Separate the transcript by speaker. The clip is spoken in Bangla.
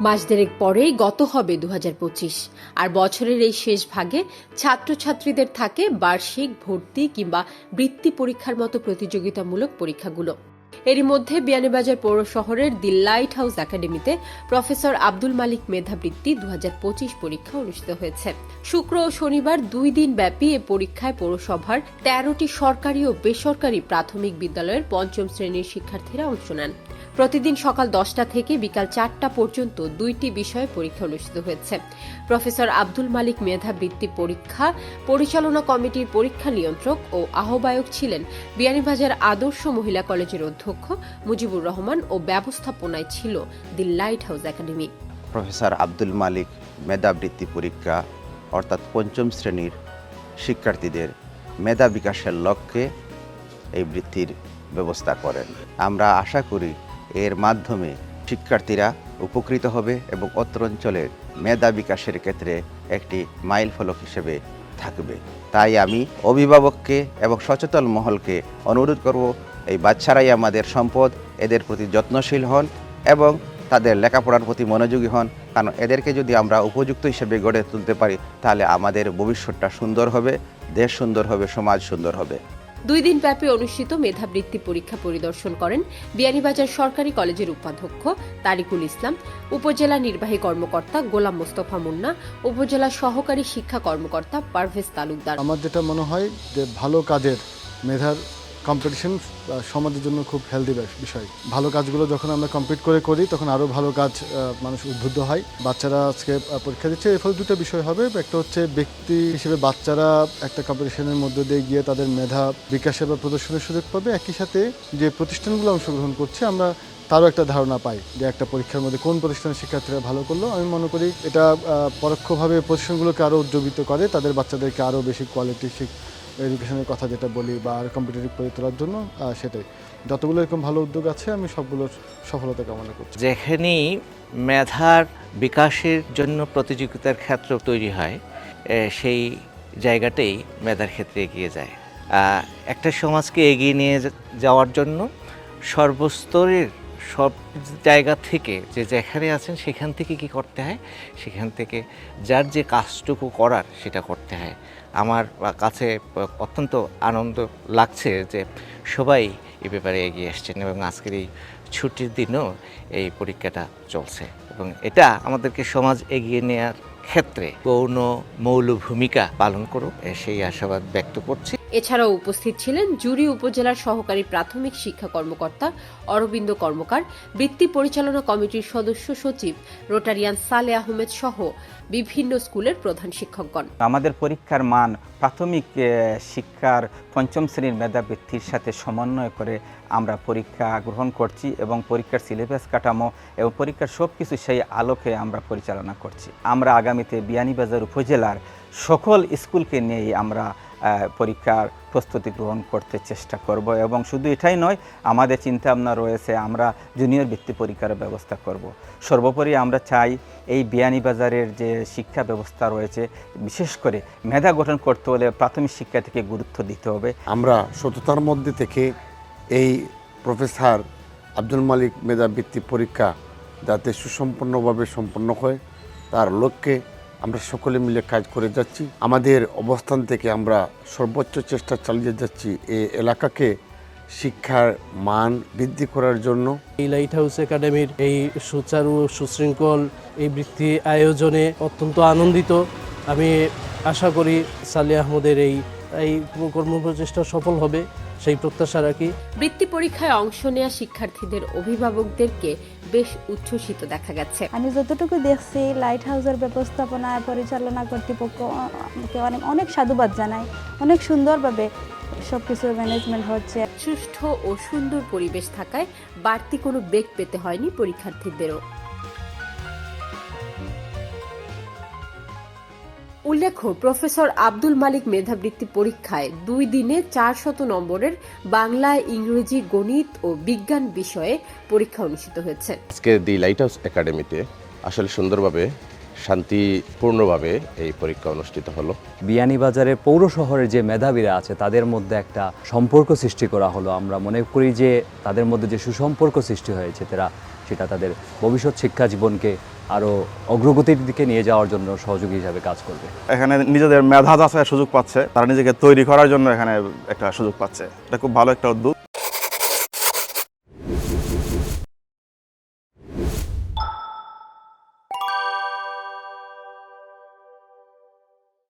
Speaker 1: মাস দেড়েক পরেই গত হবে দু হাজার পঁচিশ। আর বছরের এই শেষ ভাগে ছাত্রছাত্রীদের থাকে বার্ষিক ভর্তি কিংবা বৃত্তি পরীক্ষার মতো প্রতিযোগিতামূলক পরীক্ষাগুলো। এরই মধ্যে বিয়ানীবাজার পৌর শহরের দি লাইট হাউস একাডেমিতে প্রফেসর আব্দুল মালিক মেধাবৃত্তি দু পরীক্ষা অনুষ্ঠিত হয়েছে। শুক্র ও শনিবার দুই দিন ব্যাপী এ পরীক্ষায় পৌরসভার তেরোটি সরকারি ও বেসরকারি প্রাথমিক বিদ্যালয়ের পঞ্চম শ্রেণির শিক্ষার্থীরা অংশ নেন। প্রতিদিন সকাল দশটা থেকে বিকাল চারটা পর্যন্ত দুইটি বিষয়ে পরীক্ষা অনুষ্ঠিত হয়েছে। প্রফেসর আব্দুল মালিক মেধাবৃত্তি পরীক্ষা পরিচালনা কমিটির পরীক্ষা নিয়ন্ত্রক ও আহ্বায়ক ছিলেন বিয়ানীবাজার আদর্শ মহিলা কলেজের অধ্যক্ষ মুজিবুর রহমান ও ব্যবস্থাপনায় ছিল the light house academy.
Speaker 2: Professor Abdul Malik মেধাবৃত্তি পরীক্ষা, অর্থাৎ পঞ্চম শ্রেণির শিক্ষার্থীদের মেধা বিকাশের লক্ষ্যে এই বৃত্তির ব্যবস্থা করেন। আমরা আশা করি এর মাধ্যমে শিক্ষার্থীরা উপকৃত হবে এবং অত্র অঞ্চলের মেধা বিকাশের ক্ষেত্রে একটি মাইল ফলক হিসেবে থাকবে। তাই আমি অভিভাবককে এবং সচেতন মহলকে অনুরোধ করব এই বাচ্চারাই আমাদের সম্পদ এদের প্রতি যত্নশীল হন এবং তাদের লেখাপড়ার প্রতি মনোযোগী হন। কারণ এদেরকে যদি আমরা উপযুক্ত হিসেবে গড়ে তুলতে পারি তাহলে আমাদের ভবিষ্যৎটা সুন্দর হবে দেশ সুন্দর হবে সমাজ সুন্দর হবে।
Speaker 1: দুই দিন ব্যাপী অনুষ্ঠিত মেধাবৃত্তি পরীক্ষা পরিদর্শন করেন বিয়ানীবাজার সরকারি কলেজের উপাধ্যক্ষ তারিকুল ইসলাম উপজেলা নির্বাহী কর্মকর্তা গোলাম মোস্তফা মুন্না উপজেলা সহকারী শিক্ষা কর্মকর্তা পারভেজ তালুকদার।
Speaker 3: আমার যেটা মনে হয় যে ভালো কাজের মেধার কম্পিটিশন সমাজের জন্য খুব হেলদি বিষয়। ভালো কাজগুলো যখন আমরা কমপ্লিট করে করি, তখন আরও ভালো কাজ মানুষ উদ্বুদ্ধ হয়। বাচ্চারা আজকে পরীক্ষা দিচ্ছে, এর ফলে দুটো বিষয় হবে। একটা হচ্ছে ব্যক্তি হিসেবে বাচ্চারা একটা কম্পিটিশনের মধ্যে দিয়ে গিয়ে তাদের মেধা বিকাশে বা প্রদর্শনের সুযোগ পাবে। একই সাথে যে প্রতিষ্ঠানগুলো অংশগ্রহণ করছে, আমরা তারও একটা ধারণা পাই যে একটা পরীক্ষার মধ্যে কোন প্রতিষ্ঠানের শিক্ষার্থীরা ভালো করল। আমি মনে করি এটা পরোক্ষভাবে প্রতিষ্ঠানগুলোকে আরও উজ্জীবিত করে, তাদের বাচ্চাদেরকে আরও বেশি কোয়ালিটি এডুকেশনের কথা যেটা বলি বা আর কম্পিটিটিভ করে তোলার জন্য সেটাই। যতগুলো এরকম ভালো উদ্যোগ আছে, আমি সবগুলোর সফলতা কামনা করছি।
Speaker 4: যেখানেই মেধার বিকাশের জন্য প্রতিযোগিতার ক্ষেত্র তৈরি হয় সেই জায়গাটাই মেধার ক্ষেত্রে এগিয়ে যায়। একটা সমাজকে এগিয়ে নিয়ে যাওয়ার জন্য সর্বস্তরের সব জায়গা থেকে যে যেখানে আছেন সেখান থেকে কি করতে হয়? সেখান থেকে যার যে কাজটুকু করার সেটা করতে হয়। আমার কাছে অত্যন্ত আনন্দ লাগছে যে সবাই এ ব্যাপারে এগিয়ে আসছেন এবং আজকের এই ছুটির দিনও এই পরীক্ষাটা চলছে এবং এটা আমাদেরকে সমাজ এগিয়ে নেওয়ার ক্ষেত্রে গৌণ মৌল ভূমিকা পালন করুক সেই আশাবাদ ব্যক্ত করছি।
Speaker 1: এছাড়াও উপস্থিত ছিলেন জুরি উপজেলার সহকারী প্রাথমিক শিক্ষা কর্মকর্তা অরবিন্দ কর্মকার, বৃত্তি পরিচালনা কমিটির সদস্য সচিব রোটারিয়ান সালে আহমেদ সহ বিভিন্ন স্কুলের প্রধান শিক্ষকগণ।
Speaker 5: আমাদের পরীক্ষার মান প্রাথমিক শিক্ষার পঞ্চম শ্রেণির মেধাবৃত্তির সাথে সমন্বয় করে আমরা পরীক্ষা গ্রহণ করছি এবং পরীক্ষার সিলেবাস কাঠামো এবং পরীক্ষার সব কিছু সেই আলোকে আমরা পরিচালনা করছি। আমরা আগামীতে বিয়ানীবাজার উপজেলার সকল স্কুলকে নিয়েই আমরা পরীক্ষার প্রস্তুতি গ্রহণ করতে চেষ্টা করব এবং শুধু এটাই নয়, আমাদের চিন্তা ভাবনা রয়েছে, আমরা জুনিয়র বৃত্তি পরীক্ষার ব্যবস্থা করব। সর্বোপরি আমরা চাই এই বিয়ানীবাজারের যে শিক্ষা ব্যবস্থা রয়েছে, বিশেষ করে মেধা গঠন করতে হলে প্রাথমিক শিক্ষা থেকে গুরুত্ব দিতে হবে।
Speaker 6: আমরা সততার মধ্যে থেকে এই প্রফেসর আব্দুল মালিক মেধাবৃত্তি পরীক্ষা যাতে সুসম্পন্নভাবে সম্পন্ন হয়, তার লক্ষ্যে আমরা সকলে মিলে কাজ করে যাচ্ছি। আমাদের অবস্থান থেকে আমরা সর্বোচ্চ চেষ্টা চালিয়ে যাচ্ছি এ এলাকাকে শিক্ষার মান বৃদ্ধি করার জন্য।
Speaker 7: এই লাইট হাউস একাডেমির এই সুচারু, সুশৃঙ্খল এই বৃত্তি আয়োজনে অত্যন্ত আনন্দিত। আমি আশা করি সালে আহমদের এই এই কর্মপ্রচেষ্টা সফল হবে সেই প্রত্যাশা রাখি।
Speaker 1: বৃত্তি পরীক্ষায় অংশ নেওয়া শিক্ষার্থীদের অভিভাবকদেরকে বেশ উচ্ছ্বসিত দেখা গেছে।
Speaker 8: আমি যতটুকু দেখছি লাইট হাউসের ব্যবস্থাপনা পরিচালনা কর্তৃপক্ষকে অনেক অনেক সাধুবাদ জানাই অনেক সুন্দরভাবে সবকিছু ম্যানেজমেন্ট হচ্ছে।
Speaker 1: সুষ্ঠু ও সুন্দর পরিবেশ থাকায় বাড়তি কোনো বেগ পেতে হয়নি পরীক্ষার্থীদেরও। উল্লেখ্য প্রফেসর আব্দুল মালিক মেধাবৃত্তি পরীক্ষায় দুই দিনে চার শত নম্বরের বাংলা ইংরেজি গণিত ও বিজ্ঞান বিষয়ে পরীক্ষা অনুষ্ঠিত হয়েছে।
Speaker 9: আজকে দি লাইট হাউস একাডেমিতে আসলে সুন্দরভাবে শান্তিপূর্ণভাবে এই পরীক্ষা অনুষ্ঠিত হলো।
Speaker 10: বিয়ানীবাজারের পৌর শহরের যে মেধাবীরা আছে তাদের মধ্যে একটা সম্পর্ক সৃষ্টি করা হলো। আমরা মনে করি যে তাদের মধ্যে যে সুসম্পর্ক সৃষ্টি হয়েছে তারা সেটা তাদের ভবিষ্যৎ শিক্ষা জীবনকে আরও অগ্রগতির দিকে নিয়ে যাওয়ার জন্য সহযোগী হিসাবে কাজ করবে।
Speaker 11: এখানে নিজেদের মেধা যাচাইয়ের সুযোগ পাচ্ছে, তারা নিজেকে তৈরি করার জন্য এখানে একটা সুযোগ পাচ্ছে। এটা খুব ভালো একটা উদ্যোগ।